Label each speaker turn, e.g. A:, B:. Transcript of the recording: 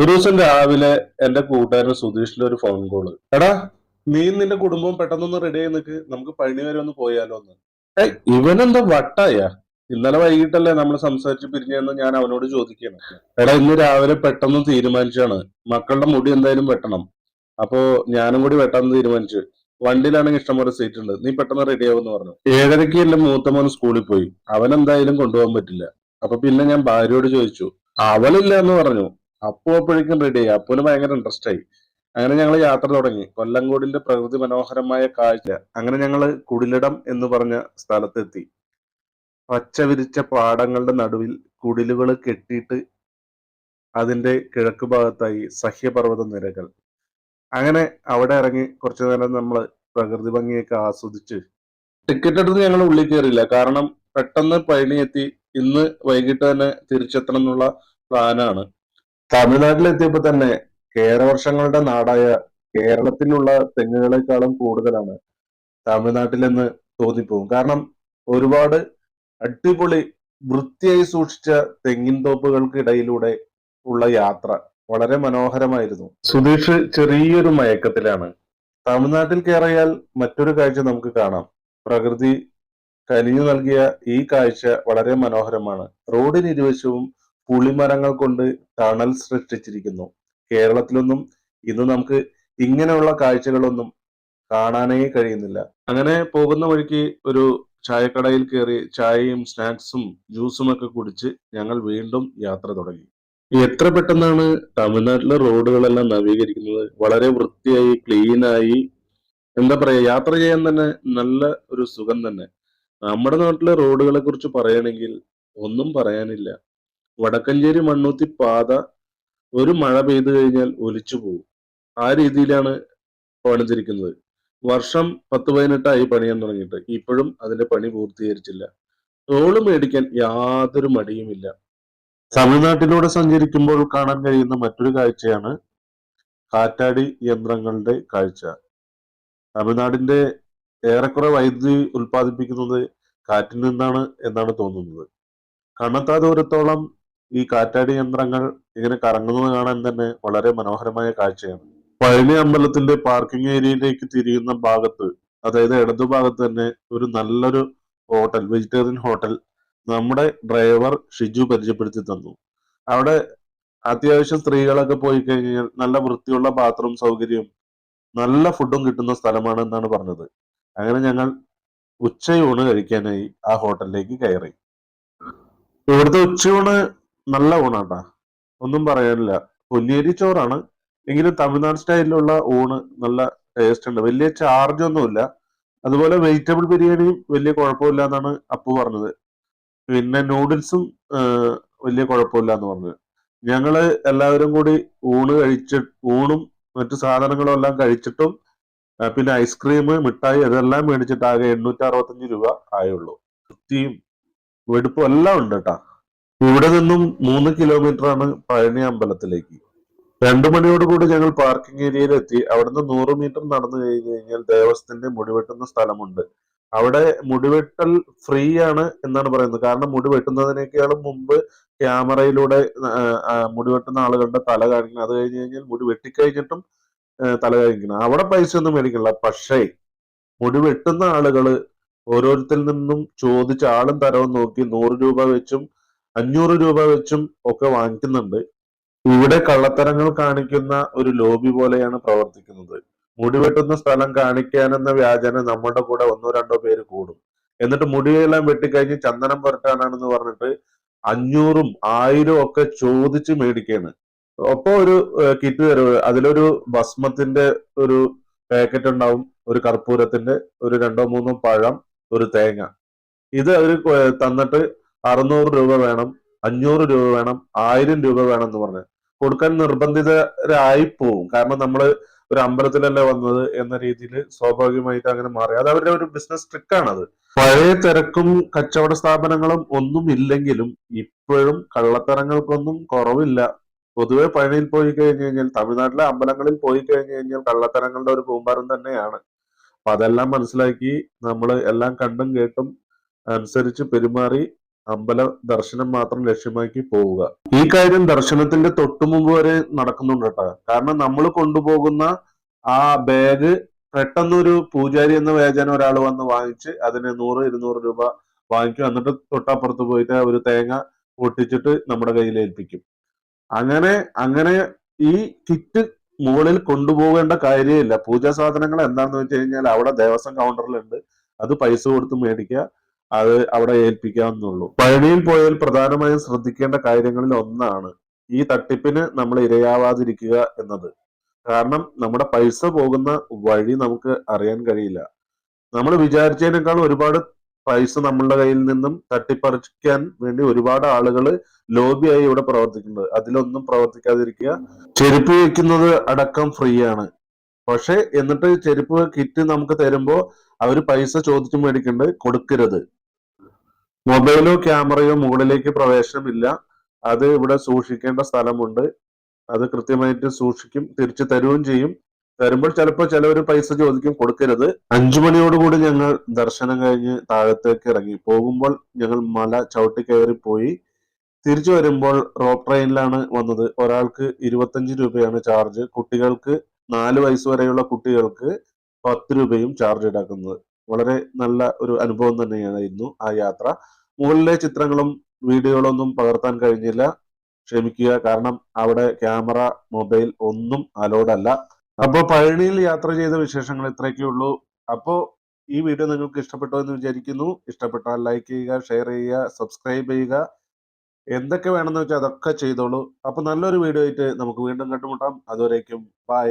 A: ഒരു ദിവസം രാവിലെ എന്റെ കൂട്ടുകാരൻ സുധീഷിൽ ഒരു ഫോൺ കോൾ എടാ നീ നിന്റെ കുടുംബവും പെട്ടെന്നൊന്ന് റെഡി ആയി നിൽക്ക് നമുക്ക് പഴനി വരെ ഒന്ന് പോയാലോ എന്ന്. ഏ ഇവനെന്താ വട്ടായ? ഇന്നലെ വൈകിട്ടല്ലേ നമ്മൾ സംസാരിച്ച് പിരിഞ്ഞെന്ന് ഞാൻ അവനോട് ചോദിക്കണം. എടാ ഇന്ന് രാവിലെ പെട്ടെന്ന് തീരുമാനിച്ചാണ്. മക്കളുടെ മുടി എന്തായാലും വെട്ടണം. അപ്പോ ഞാനും കൂടി വെട്ടാന്ന് തീരുമാനിച്ചു. വണ്ടിയിലാണെങ്കിൽ ഇഷ്ടംപോലെ സീറ്റ് ഉണ്ട്. നീ പെട്ടെന്ന് റെഡി ആവുമെന്ന് പറഞ്ഞു. ഏഴരയ്ക്ക് എന്റെ മൂത്ത മോൻ സ്കൂളിൽ പോയി. അവൻ എന്തായാലും കൊണ്ടുപോകാൻ പറ്റില്ല. അപ്പൊ പിന്നെ ഞാൻ ഭാര്യയോട് ചോദിച്ചു. അവളില്ല എന്ന് പറഞ്ഞു. അപ്പു അപ്പോഴേക്കും റെഡി ആയി. അപ്പുവിന് ഭയങ്കര ഇൻട്രസ്റ്റ് ആയി. അങ്ങനെ ഞങ്ങൾ യാത്ര തുടങ്ങി. കൊല്ലംകോടിന്റെ പ്രകൃതി മനോഹരമായ കാഴ്ച. അങ്ങനെ ഞങ്ങൾ കുടിലിടം എന്ന് പറഞ്ഞ സ്ഥലത്തെത്തി. പച്ച വിരിച്ച പാടങ്ങളുടെ നടുവിൽ കുടിലുകൾ കെട്ടിയിട്ട് അതിന്റെ കിഴക്ക് ഭാഗത്തായി സഹ്യപർവത നിരകൾ. അങ്ങനെ അവിടെ ഇറങ്ങി കുറച്ചു നേരം നമ്മൾ പ്രകൃതി ഭംഗിയൊക്കെ ആസ്വദിച്ച്. ടിക്കറ്റ് എടുത്ത് ഞങ്ങൾ ഉള്ളിൽ കയറിയില്ല. കാരണം പെട്ടെന്ന് പഴനി എത്തി ഇന്ന് വൈകിട്ട് തന്നെ തിരിച്ചെത്തണം എന്നുള്ള പ്ലാനാണ് തമിഴ്നാട്ടിലെത്തിയപ്പോ തന്നെ കേരവർഷങ്ങളുടെ നാടായ കേരളത്തിലുള്ള തെങ്ങുകളെക്കാളും കൂടുതലാണ് തമിഴ്നാട്ടിലെന്ന് തോന്നിപ്പോകും കാരണം ഒരുപാട് അടിപൊളി വൃത്തിയായി സൂക്ഷിച്ച തെങ്ങിൻ തോപ്പുകൾക്കിടയിലൂടെ ഉള്ള യാത്ര വളരെ മനോഹരമായിരുന്നു. സുധീഷ് ചെറിയൊരു മയക്കത്തിലാണ്. തമിഴ്നാട്ടിൽ കയറിയാൽ മറ്റൊരു കാഴ്ച നമുക്ക് കാണാം. പ്രകൃതി കനിഞ്ഞു നൽകിയ ഈ കാഴ്ച വളരെ മനോഹരമാണ്. റോഡിന് ഇരുവശവും പുളിമരങ്ങൾ കൊണ്ട് ടണൽ സൃഷ്ടിച്ചിരിക്കുന്നു. കേരളത്തിലൊന്നും ഇന്ന് നമുക്ക് ഇങ്ങനെയുള്ള കാഴ്ചകളൊന്നും കാണാനേ കഴിയുന്നില്ല. അങ്ങനെ പോകുന്ന വഴിക്ക് ഒരു ചായക്കടയിൽ കയറി ചായയും സ്നാക്സും ജ്യൂസും ഒക്കെ കുടിച്ച് ഞങ്ങൾ വീണ്ടും യാത്ര തുടങ്ങി. എത്ര പെട്ടെന്നാണ് തമിഴ്നാട്ടിലെ റോഡുകളെല്ലാം നവീകരിക്കുന്നത്? വളരെ വൃത്തിയായി ക്ലീനായി. എന്താ പറയാ യാത്ര ചെയ്യാൻ തന്നെ നല്ല ഒരു സുഖം തന്നെ. നമ്മുടെ നാട്ടിലെ റോഡുകളെ കുറിച്ച് പറയുകയാണെങ്കിൽ ഒന്നും പറയാനില്ല. വടക്കഞ്ചേരി മണ്ണൂത്തി പാത ഒരു മഴ പെയ്തു കഴിഞ്ഞാൽ ഒലിച്ചു പോകും ആ രീതിയിലാണ് പണിതിരിക്കുന്നത്. വർഷം പത്ത് പതിനെട്ടായി പണിയാൻ തുടങ്ങിയിട്ട്. ഇപ്പോഴും അതിന്റെ പണി പൂർത്തീകരിച്ചില്ല. ടോൾ മേടിക്കാൻ യാതൊരു മടിയുമില്ല. തമിഴ്നാട്ടിലൂടെ സഞ്ചരിക്കുമ്പോൾ കാണാൻ കഴിയുന്ന മറ്റൊരു കാഴ്ചയാണ് കാറ്റാടി യന്ത്രങ്ങളുടെ കാഴ്ച. തമിഴ്നാടിന്റെ ഏറെക്കുറെ വൈദ്യുതി ഉൽപ്പാദിപ്പിക്കുന്നത് കാറ്റിൽ നിന്നാണ് എന്നാണ് തോന്നുന്നത്. കണ്ണത്താ ദൂരത്തോളം ഈ കാറ്റാടി യന്ത്രങ്ങൾ ഇങ്ങനെ കറങ്ങുന്നത് കാണാൻ തന്നെ വളരെ മനോഹരമായ കാഴ്ചയാണ്. പഴനി അമ്പലത്തിന്റെ പാർക്കിംഗ് ഏരിയയിലേക്ക് തിരിയുന്ന ഭാഗത്ത് അതായത് ഇടതുഭാഗത്ത് തന്നെ ഒരു നല്ലൊരു ഹോട്ടൽ വെജിറ്റേറിയൻ ഹോട്ടൽ നമ്മുടെ ഡ്രൈവർ ഷിജു പരിചയപ്പെടുത്തി തന്നു. അവിടെ അത്യാവശ്യം സ്ത്രീകളൊക്കെ പോയി കഴിഞ്ഞാൽ നല്ല വൃത്തിയുള്ള ബാത്റൂം സൗകര്യവും നല്ല ഫുഡും കിട്ടുന്ന സ്ഥലമാണ് എന്നാണ് പറഞ്ഞത്. അങ്ങനെ ഞങ്ങൾ ഉച്ചയൂണ് കഴിക്കാനായി ആ ഹോട്ടലിലേക്ക് കയറി. ഇവിടുത്തെ ഉച്ചയൂണ് നല്ല ഊണാട്ടാ. ഒന്നും പറയാനില്ല. പൊന്നിയരി ചോറാണ്. എങ്കിലും തമിഴ്നാട് സ്റ്റൈലിലുള്ള ഊണ് നല്ല ടേസ്റ്റ് ഉണ്ട് വലിയ ചാർജ് ഒന്നുമില്ല. അതുപോലെ വെജിറ്റബിൾ ബിരിയാണിയും വലിയ കുഴപ്പമില്ല എന്നാണ് അപ്പു പറഞ്ഞത്. പിന്നെ നൂഡിൽസും വലിയ കുഴപ്പമില്ല എന്ന് പറഞ്ഞത്. ഞങ്ങൾ എല്ലാവരും കൂടി ഊണ് കഴിച്ച് ഊണും മറ്റു സാധനങ്ങളും എല്ലാം കഴിച്ചിട്ടും പിന്നെ ഐസ്ക്രീം മിഠായി അതെല്ലാം മേടിച്ചിട്ട് ആകെ എണ്ണൂറ്റി അറുപത്തഞ്ച് രൂപ ആയുള്ളൂ. വൃത്തിയും വെടുപ്പും എല്ലാം ഉണ്ട് കേട്ടാ ഇവിടെ നിന്നും മൂന്ന് കിലോമീറ്റർ ആണ് പഴനി അമ്പലത്തിലേക്ക്. രണ്ടു മണിയോടുകൂടി ഞങ്ങൾ പാർക്കിംഗ് ഏരിയയിൽ എത്തി. അവിടുന്ന് നൂറ് മീറ്റർ നടന്നു കഴിഞ്ഞു കഴിഞ്ഞാൽ ദേവസ്ഥന്റെ മുടിവെട്ടുന്ന സ്ഥലമുണ്ട്. അവിടെ മുടിവെട്ടൽ ഫ്രീ ആണ് എന്നാണ് പറയുന്നത്. കാരണം മുടി വെട്ടുന്നതിനേക്കാളും മുമ്പ് ക്യാമറയിലൂടെ ആ, ആ, മുടി വെട്ടുന്ന ആളുകളുടെ തല കാണിക്കണം. അത് കഴിഞ്ഞ് കഴിഞ്ഞാൽ മുടി വെട്ടിക്കഴിഞ്ഞിട്ടും തല കാണിക്കണം. അവിടെ പൈസ ഒന്നും മേടിക്കില്ല പക്ഷേ മുടിവെട്ടുന്ന വെട്ടുന്ന ആളുകൾ ഓരോരുത്തരിൽ നിന്നും ചോദിച്ച് ആളും തരവും നോക്കി നൂറ് രൂപ വെച്ചും അഞ്ഞൂറ് രൂപ വെച്ചും ഒക്കെ വാങ്ങിക്കുന്നുണ്ട്. ഇവിടെ കള്ളത്തരങ്ങൾ കാണിക്കുന്ന ഒരു ലോബി പോലെയാണ് പ്രവർത്തിക്കുന്നത്. മുടി വെട്ടുന്ന സ്ഥലം കാണിക്കാനെന്ന വ്യാജന നമ്മുടെ കൂടെ ഒന്നോ രണ്ടോ പേര് കൂടും. എന്നിട്ട് മുടിയെല്ലാം വെട്ടിക്കഴിഞ്ഞ് ചന്ദനം പുരട്ടാനാണെന്ന് പറഞ്ഞിട്ട് അഞ്ഞൂറും ആയിരം ഒക്കെ ചോദിച്ച് മേടിക്കാണ്. ഒപ്പം ഒരു കിറ്റ് തരും. അതിലൊരു ഭസ്മത്തിന്റെ ഒരു പാക്കറ്റ് ഉണ്ടാവും. ഒരു കർപ്പൂരത്തിന്റെ ഒരു രണ്ടോ മൂന്നോ പഴം ഒരു തേങ്ങ. ഇത് അവർ തന്നിട്ട് അറുന്നൂറ് രൂപ വേണം അഞ്ഞൂറ് രൂപ വേണം ആയിരം രൂപ വേണം എന്ന് പറഞ്ഞ്. കൊടുക്കാൻ നിർബന്ധിതരായി പോവും. കാരണം നമ്മൾ ഒരു അമ്പലത്തിലല്ല വന്നത് എന്ന രീതിയിൽ സ്വാഭാവികമായിട്ട് അങ്ങനെ മാറി. അത് അവരുടെ ഒരു ബിസിനസ് ട്രിക്കാണത് പഴയ തിരക്കും കച്ചവട സ്ഥാപനങ്ങളും ഒന്നും ഇല്ലെങ്കിലും ഇപ്പോഴും കള്ളത്തരങ്ങൾക്കൊന്നും കുറവില്ല. പൊതുവെ പഴനിയിൽ പോയി കഴിഞ്ഞു കഴിഞ്ഞാൽ തമിഴ്നാട്ടിലെ അമ്പലങ്ങളിൽ പോയി കഴിഞ്ഞു കഴിഞ്ഞാൽ കള്ളത്തരങ്ങളുടെ ഒരു പൂമ്പാരം തന്നെയാണ്. അപ്പൊ അതെല്ലാം മനസ്സിലാക്കി നമ്മൾ എല്ലാം കണ്ടും കേട്ടും അനുസരിച്ച് പെരുമാറി അമ്പല ദർശനം മാത്രം ലക്ഷ്യമാക്കി പോവുക. ഈ കാര്യം ദർശനത്തിന്റെ തൊട്ടുമുമ്പ് വരെ നടക്കുന്നുണ്ട് കേട്ടോ. കാരണം നമ്മൾ കൊണ്ടുപോകുന്ന ആ ബാഗ് പെട്ടെന്നൊരു പൂജാരി എന്ന വേചന ഒരാൾ വന്ന് വാങ്ങിച്ച് അതിന് നൂറ് ഇരുന്നൂറ് രൂപ വാങ്ങിക്കും. എന്നിട്ട് തൊട്ടപ്പുറത്ത് പോയിട്ട് ഒരു തേങ്ങ പൊട്ടിച്ചിട്ട് നമ്മുടെ കയ്യിൽ ഏൽപ്പിക്കും. അങ്ങനെ അങ്ങനെ ഈ കിറ്റ് മുകളിൽ കൊണ്ടുപോകേണ്ട കാര്യമില്ല. പൂജാ സാധനങ്ങൾ എന്താണെന്ന് വെച്ച് കഴിഞ്ഞാൽ അവിടെ ദേവസ്വം കൗണ്ടറിലുണ്ട് അത് പൈസ കൊടുത്ത് മേടിക്കുക. അത് അവിടെ ഏൽപ്പിക്കാവുന്നുള്ളൂ പഴനിയിൽ പോയാൽ പ്രധാനമായും ശ്രദ്ധിക്കേണ്ട കാര്യങ്ങളിൽ ഒന്നാണ് ഈ തട്ടിപ്പിന് നമ്മൾ ഇരയാവാതിരിക്കുക എന്നത്. കാരണം നമ്മുടെ പൈസ പോകുന്ന വഴി നമുക്ക് അറിയാൻ കഴിയില്ല. നമ്മൾ വിചാരിച്ചതിനേക്കാൾ ഒരുപാട് പൈസ നമ്മളുടെ കയ്യിൽ നിന്നും തട്ടിപ്പറിക്കാൻ വേണ്ടി ഒരുപാട് ആളുകൾ ലോബിയായി ഇവിടെ പ്രവർത്തിക്കുന്നുണ്ട്. അതിലൊന്നും പ്രവർത്തിക്കാതിരിക്കുക. ചെരുപ്പ് വെക്കുന്നത് അടക്കം ഫ്രീ ആണ് പക്ഷെ എന്നിട്ട് ചെരുപ്പ് കിറ്റ് നമുക്ക് തരുമ്പോൾ അവർ പൈസ ചോദിച്ചു മേടിക്കേണ്ടത് കൊടുക്കരുത്. മൊബൈലോ ക്യാമറയോ മുകളിലേക്ക് പ്രവേശനമില്ല. അത് ഇവിടെ സൂക്ഷിക്കേണ്ട സ്ഥലമുണ്ട്. അത് കൃത്യമായിട്ട് സൂക്ഷിക്കും തിരിച്ചു തരുകയും ചെയ്യും. തരുമ്പോൾ ചിലപ്പോൾ ചിലവർ പൈസ ചോദിക്കും കൊടുക്കരുത്. അഞ്ചു മണിയോടുകൂടി ഞങ്ങൾ ദർശനം കഴിഞ്ഞ് താഴത്തേക്ക് ഇറങ്ങി. പോകുമ്പോൾ ഞങ്ങൾ മല ചവിട്ടി കയറി പോയി തിരിച്ചു വരുമ്പോൾ റോപ്പ് ട്രെയിനിലാണ് വന്നത്. ഒരാൾക്ക് ഇരുപത്തഞ്ച് രൂപയാണ് ചാർജ്. കുട്ടികൾക്ക് നാല് വയസ്സ് വരെയുള്ള കുട്ടികൾക്ക് പത്ത് രൂപയും ചാർജ് ഈടാക്കുന്നത്. വളരെ നല്ല ഒരു അനുഭവം തന്നെയായിരുന്നു ആ യാത്ര. മുകളിലെ ചിത്രങ്ങളും വീഡിയോകളൊന്നും പകർത്താൻ കഴിഞ്ഞില്ല. ക്ഷമിക്കുക. കാരണം അവിടെ ക്യാമറ മൊബൈൽ ഒന്നും അലോഡ് അല്ല. അപ്പോൾ പഴനിയിൽ യാത്ര ചെയ്ത വിശേഷങ്ങൾ ഇത്രയൊക്കെ ഉള്ളൂ. അപ്പോൾ ഈ വീഡിയോ നിങ്ങൾക്ക് ഇഷ്ടപ്പെട്ടോ എന്ന് വിചാരിക്കുന്നു. ഇഷ്ടപ്പെട്ടാൽ ലൈക്ക് ചെയ്യുക ഷെയർ ചെയ്യുക സബ്സ്ക്രൈബ് ചെയ്യുക. എന്തൊക്കെ വേണമെന്ന് വെച്ചാൽ അതൊക്കെ ചെയ്തോളൂ. അപ്പോൾ നല്ലൊരു വീഡിയോ ആയിട്ട് നമുക്ക് വീണ്ടും കണ്ടുമുട്ടാം. അതുവരേക്കും ബൈ